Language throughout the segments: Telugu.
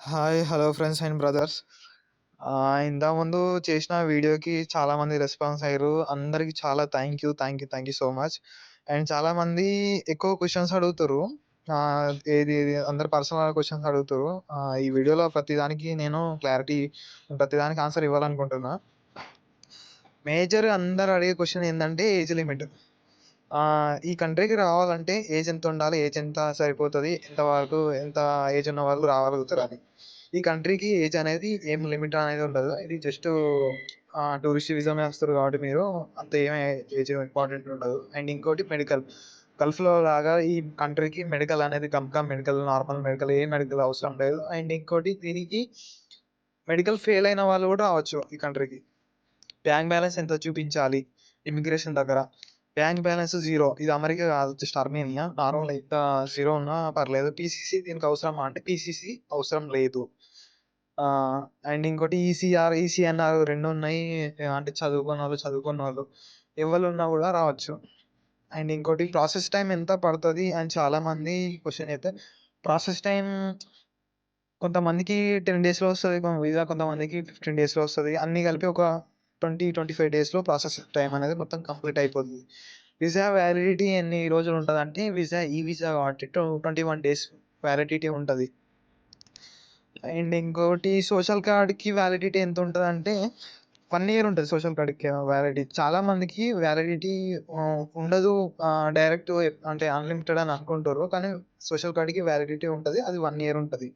Hi! Hello friends and brothers. ఇంతకుముందు చేసిన వీడియోకి చాలామంది రెస్పాన్స్ అయ్యారు అందరికి చాలా thank you, thank you, thank you so much. And చాలామంది ఎక్కువ క్వశ్చన్స్ అడుగుతుర్రు. ఏది ఏది అందరు పర్సనల్ క్వశ్చన్స్ అడుగుతారు ఈ వీడియోలో ప్రతిదానికి నేను క్లారిటీ ప్రతిదానికి ఆన్సర్ ఇవ్వాలనుకుంటున్నా. మేజర్ అందరు అడిగే క్వశ్చన్ ఏంటంటే ఏజ్ లిమిట్. ఈ కంట్రీకి రావాలంటే ఏజ్ ఎంత ఉండాలి? ఏజ్ ఎంత సరిపోతుంది ఎంత వరకు ఎంత ఏజ్ ఉన్న వాళ్ళు రాగలుగుతారని. ఈ కంట్రీకి ఏజ్ అనేది ఏం లిమిట్ అనేది ఉండదు. ఇది జస్ట్ టూరిస్ట్ విజామే వస్తారు కాబట్టి మీరు అంత ఏమీ ఏజ్ ఇంపార్టెంట్ ఉండదు. అండ్ ఇంకోటి మెడికల్. గల్ఫ్‌లో లాగా ఈ కంట్రీకి మెడికల్ అనేది గమ్కా మెడికల్, నార్మల్ మెడికల్ ఏ మెడికల్ అవసరం లేదు. అండ్ ఇంకోటి దీనికి మెడికల్ ఫెయిల్ అయిన వాళ్ళు కూడా రావచ్చు ఈ కంట్రీకి. బ్యాంక్ బ్యాలెన్స్ ఎంత చూపించాలి ఇమిగ్రేషన్ దగ్గర? Bank balance zero. ఇది అమెరికా కాదు జస్ట్ అర్మేనియా. నార్మల్ ఎంత జీరో ఉన్నా పర్లేదు. పీసీసీ దీనికి అవసరమా అంటే పీసీసీ అవసరం లేదు. అండ్ ఇంకోటి ఈసీఆర్, ఈసీఎన్ఆర్ 2 ఉన్నాయి. అంటే చదువుకున్నోళ్ళు, చదువుకున్నోళ్ళు ఎవళ్ళున్నా కూడా రావచ్చు. అండ్ ఇంకోటి ప్రాసెస్ టైమ్ ఎంత పడతది అని చాలామంది క్వెషన్ అయితే ప్రాసెస్ టైమ్ కొంతమందికి 10 డేస్‌లో వస్తది వీసా. కొంతమందికి 15 డేస్‌లో వస్తది. అన్నీ కలిపి ఒక 20, 25 డేస్‌లో ప్రాసెస్ టైం అనేది మొత్తం కంప్లీట్ అయిపోతుంది వీసా వ్యాలిడిటీ ఎన్ని రోజులు ఉంటదంటే వీసా ఈ వీసా కాబట్టి ట్వంటీ వన్ డేస్ వ్యాలిడిటీ ఉంటుంది అండ్ ఇంకోటి సోషల్ కార్డ్‌కి వ్యాలిడిటీ ఎంత ఉంటుంది అంటే వన్ ఇయర్ ఉంటుంది సోషల్ కార్డ్‌కి వ్యాలిడిటీ. చాలా మందికి వ్యాలిడిటీ ఉండదు. డైరెక్ట్ అంటే అన్‌లిమిటెడ్ అని అనుకుంటుర్రు. కానీ సోషల్ కార్డ్‌కి వ్యాలిడిటీ ఉంటుంది అది వన్ ఇయర్ ఉంటుంది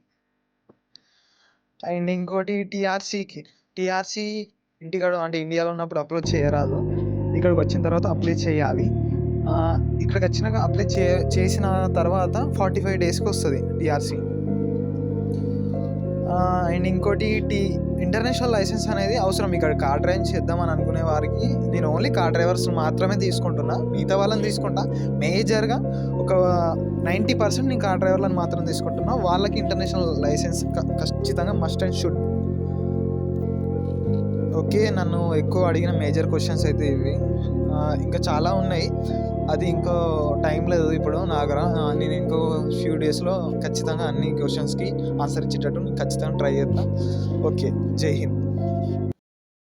అండ్ ఇంకోటి టీఆర్‌సీకి. టీఆర్‌సీ ఇంటికాడ అంటే ఇండియాలో ఉన్నప్పుడు అప్లోడ్ చేయరాదు. ఇక్కడికి వచ్చిన తర్వాత అప్లై చేయాలి. ఇక్కడికి వచ్చినాక అప్లై చే చేసిన తర్వాత 45 డేస్‌కి వస్తుంది టీఆర్‌సీ. అండ్ ఇంకోటి టీ ఇంటర్నేషనల్ లైసెన్స్ అనేది అవసరం. ఇక్కడ కార్ డ్రైవింగ్ చేద్దామని అనుకునే వారికి నేను ఓన్లీ కార్ డ్రైవర్స్ మాత్రమే తీసుకుంటున్నా. మిగతా వాళ్ళని తీసుకుంటా. మేజర్‌గా ఒక 90% నేను కార్ డ్రైవర్లను మాత్రం తీసుకుంటున్నా. వాళ్ళకి ఇంటర్నేషనల్ లైసెన్స్ ఖచ్చితంగా మస్ట్ అండ్ షుడ్. ఓకే. నన్ను ఎక్కువ అడిగిన మేజర్ క్వశ్చన్స్ అయితే ఇవి. ఇంకా చాలా ఉన్నాయి. అది ఇంకో టైం లేదు ఇప్పుడు నా దగ్గర. నేను ఇంకో ఫ్యూ డేస్‌లో ఖచ్చితంగా అన్ని క్వశ్చన్స్కి ఆన్సర్ ఇచ్చేటట్టు ఖచ్చితంగా ట్రై చేద్దాం ఓకే. జై హింద్.